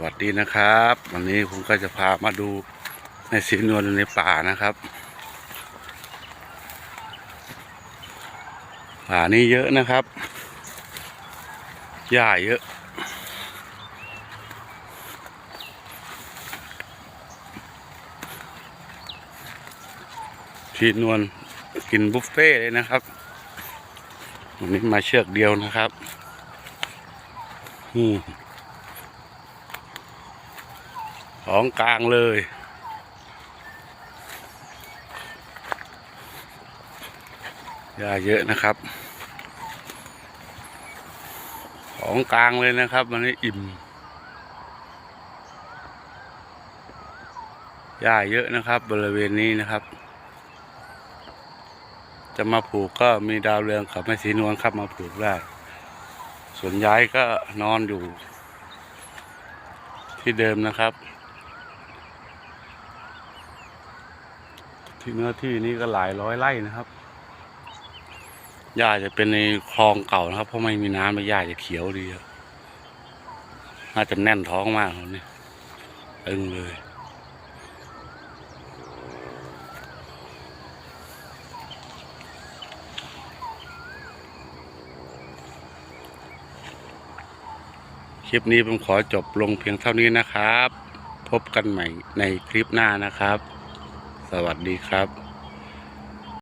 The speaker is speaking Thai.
วัสดีนะครับ วันนี้ผมก็จะพามาดูในสีนวลในป่านะครับ ป่านี้เยอะนะครับหญ้าเยอะชีนวลกินบุฟเฟ่เลยนะครับ วันนี้มาเชือกเดียวนะครับ อืม ของกลางเลย ยาเยอะนะครับ ของกลางเลยนะครับวันนี้อิ่มหญ้าเยอะนะครับ บริเวณนี้นะครับ จะมาผูกก็มีดาวเรืองกับแม่สีนวลครับมาผูกได้ ส่วนย้ายก็นอนอยู่ ที่เดิมนะครับ ที่เนื้อที่นี้ก็หลายร้อยไร่นะครับ หญ้าจะเป็นในคลองเก่านะครับ เพราะไม่มีน้ำแล้วหญ้าจะเขียวดีครับน่าจะแน่นท้องมากครับนี่ตึงเลยคลิปนี้ผมขอจบลงเพียงเท่านี้นะครับ พบกันใหม่ในคลิปหน้านะครับ สวัสดีครับ